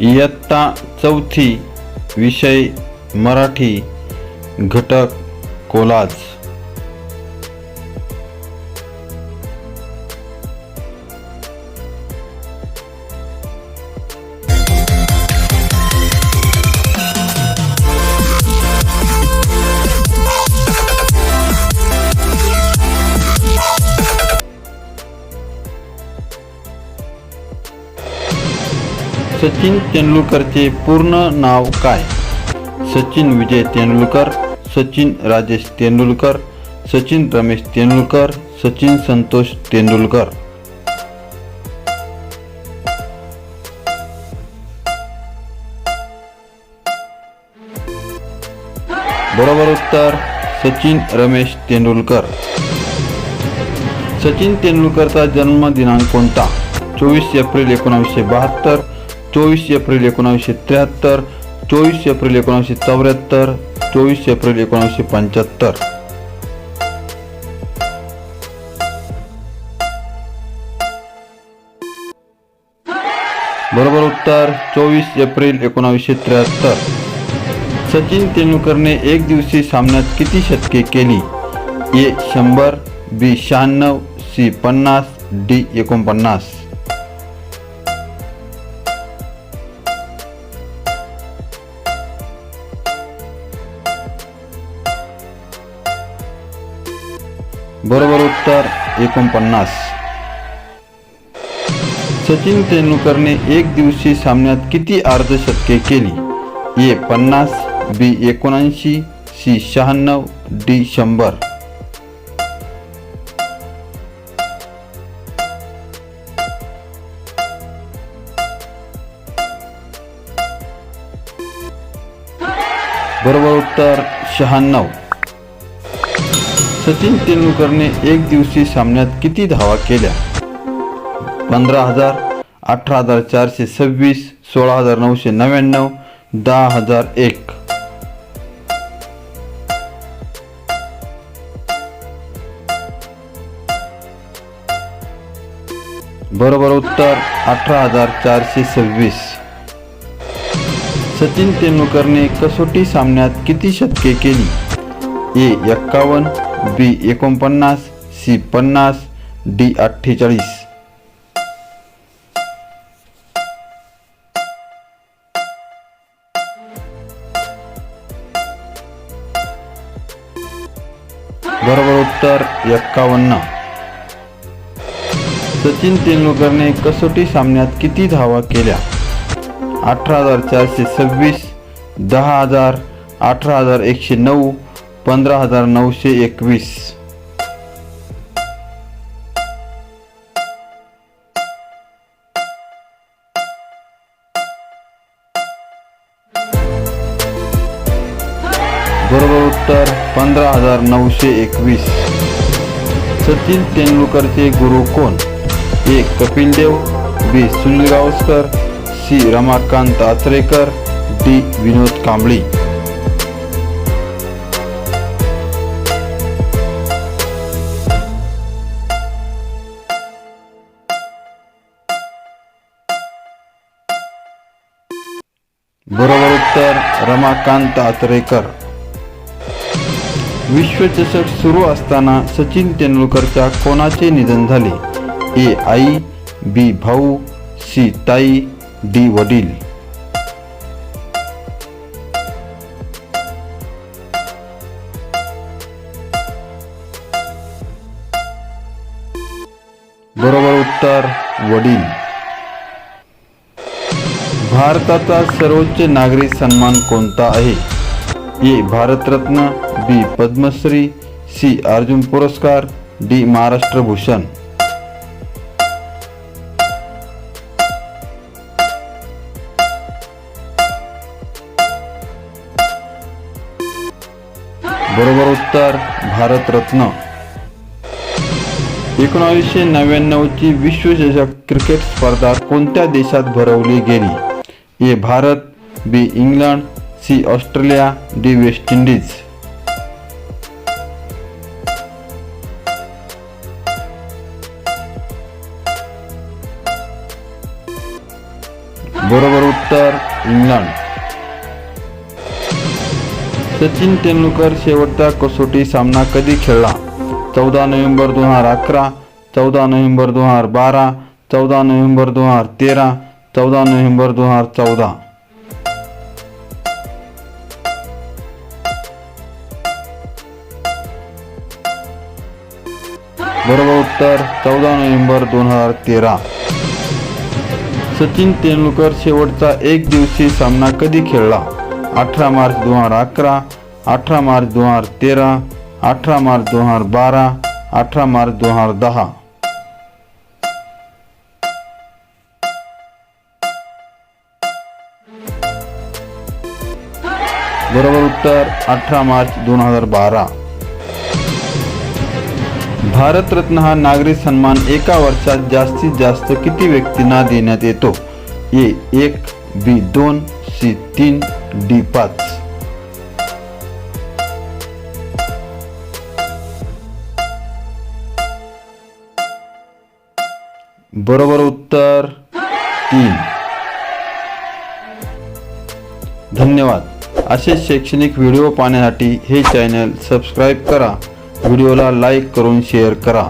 इयत्ता चौथी विषय मराठी घटक कोलाज. सचिन तेंडुलकरचे पूर्ण नाव काय? सचिन विजय तेंडुलकर सचिन राजेश तेंडुलकर सचिन रमेश तेंडुलकर सचिन संतोष तेंडुलकर. बरोबर उत्तर सचिन रमेश तेंडुलकर. सचिन तेंडुलकरचा जन्म दिनांक कोणता? चोवीस एप्रिल एकोणावीसशे बहात्तर चोवीस एप्रिल एकोणावीसशे त्र्याहत्तर चोवीस एप्रिल एकोणावीसशे चौऱ्याहत्तर चोवीस एप्रिल एकोणावीसशे पंच्याहत्तर. बरोबर उत्तर चोवीस एप्रिल एकोणावीसशे त्र्याहत्तर. सचिन तेंडुलकरने एक दिवसीय सामन्यात किती शतके केली? ए शंभर, बी शहाण्णव, सी पन्नास, डी एकोणपन्नास. बरोबर उत्तर एकोणपन्नास. सचिन तेंडुलकरने एक दिवसीय सामन्यात किती अर्धशतके केली? ए पन्नास, बी एकोणऐंशी, सी शहाण्णव, डी शंभर. बरोबर उत्तर शहाण्णव. सचिन तेंडुलकरने एक दिवसीय सामन्यात किती धावा केल्या? पंधरा हजार अठरा हजार चारशे सव्वीस सोळा हजार नऊशे नव्याण्णव दहा हजार एक. बरोबर उत्तर अठरा हजार चारशे सव्वीस. सचिन तेंडुलकरने कसोटी सामन्यात किती शतके केली? ए एक्कावन्न बी एकोणपन्नास सी पन्नास डी अठ्ठेचाळीस. बरोबर उत्तर एक्कावन्न. सचिन तेंडुलकरने कसोटी सामन्यात किती धावा केल्या? अठरा हजार चारशे सव्वीस दहा हजार अठरा हजार एकशे नऊ पंधरा हजार नऊशे एकवीस. बरोबर उत्तर पंधरा हजार नऊशे एकवीस. सचिन तेंडुलकरचे गुरु कोण? A. Kapil Dev B. Sunil Gavaskar C. Ramakant Achrekar D. Vinod Kambli. बरोबर रमाकांत आचरेकर विश्वचषक सुरू असताना सचिन तेंडुलकरच्या कोणाचे निधन झाले? ए आई बी भाऊ सी ताई डी वडील. बरोबर उत्तर वडील. भारताचा सर्वोच्च नागरी सन्मान कोणता आहे? A. Bharat Ratna B. Padma Shri C. Arjuna पुरस्कार डी. महाराष्ट्र भूषण बरोबर उत्तर भारतरत्न. एकोणावीसशे नव्याण्णवची विश्वचषक क्रिकेट स्पर्धा कोणत्या देशात भरवली गेली? A Bharat B England C Australia D West Indies. बरोबर उत्तर इंग्लंड. सचिन तेंडुलकर शेवटचा कसोटी सामना कधी खेळला? चौदा नोव्हेंबर दोन हजार अकरा चौदा नोव्हेंबर दोन हजार बारा चौदा नोव्हेंबर दोन हजार तेरा चौदा नोव्हेंबर दोन हजार चौदा. बरोबर उत्तर चौदा नोव्हेंबर दोन हजार तेरा. सचिन तेंडुलकर शेवटचा एक दिवसीय सामना कधी खेळला? अठरा मार्च दोन हजार अकरा अठरा मार्च दोन हजार तेरा अठरा मार्च दोन हजार बारा अठरा मार्च दोन हजार दहा. बरोबर उत्तर अठरा मार्च दोन हजार बारा. भारतरत्न हा नागरी सन्मान एका वर्षात जास्तीत जास्त किती व्यक्तींना देण्यात येतो? ए एक बी दोन सी तीन डी पाच. बरोबर उत्तर तीन. धन्यवाद. असे शैक्षणिक व्हिडिओ पाहण्यासाठी हे चॅनल सबस्क्राईब करा. व्हिडिओला लाईक करून शेअर करा.